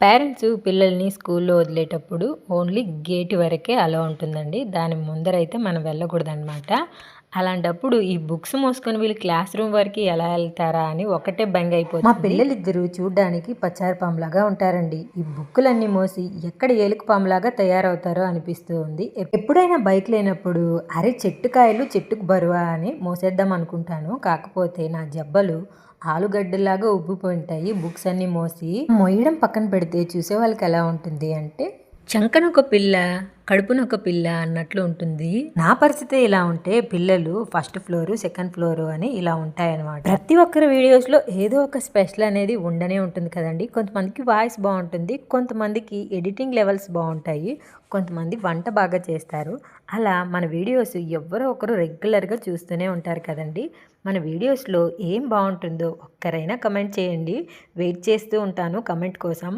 Parents పిల్లల్ని స్కూల్లో వదిలేటప్పుడు only gate వరకే అలా ఉంటుందండి. దాని ముందరైతే మనం వెళ్ళకూడదనమాట అలాంటప్పుడు ఈ బుక్స్ మోసుకొని వీళ్ళు క్లాస్ రూమ్ వరకు ఎలా వెళ్తారా అని ఒకటే బెంగ అయిపోతుంది. మా పిల్లలిద్దరూ చూడడానికి పచ్చారి పాములాగా ఉంటారండి. ఈ బుక్కులన్నీ మోసి ఎక్కడ ఏలుకు పాములాగా తయారవుతారో అనిపిస్తూ ఉంది ఎప్పుడైనా బైక్ లేనప్పుడు అరే చెట్టు కాయలు చెట్టుకు బరువా అని మోసేద్దాం అనుకుంటాను. కాకపోతే నా జబ్బలు ఆలుగడ్డలాగా ఉబ్బిపోయింటాయి. బుక్స్ అన్ని మోసి మొయ్యడం పక్కన పెడితే చూసే వాళ్ళకి ఎలా ఉంటుంది అంటే చంకనొక పిల్ల కడుపునొక పిల్ల అన్నట్లు ఉంటుంది. నా పరిస్థితి ఇలా ఉంటే పిల్లలు ఫస్ట్ ఫ్లోర్ సెకండ్ ఫ్లోర్ అని ఇలా ఉంటాయన్నమాట. ప్రతి ఒక్కరి వీడియోస్లో ఏదో ఒక స్పెషల్ అనేది ఉండనే ఉంటుంది కదండి. కొంతమందికి వాయిస్ బాగుంటుంది కొంతమందికి ఎడిటింగ్ లెవెల్స్ బాగుంటాయి కొంతమంది వంట బాగా చేస్తారు. అలా మన వీడియోస్ ఎవరో ఒకరు రెగ్యులర్గా చూస్తూనే ఉంటారు కదండి. మన వీడియోస్లో ఏం బాగుంటుందో ఒక్కరైనా కమెంట్ చేయండి. వెయిట్ చేస్తూ ఉంటాను కమెంట్ కోసం.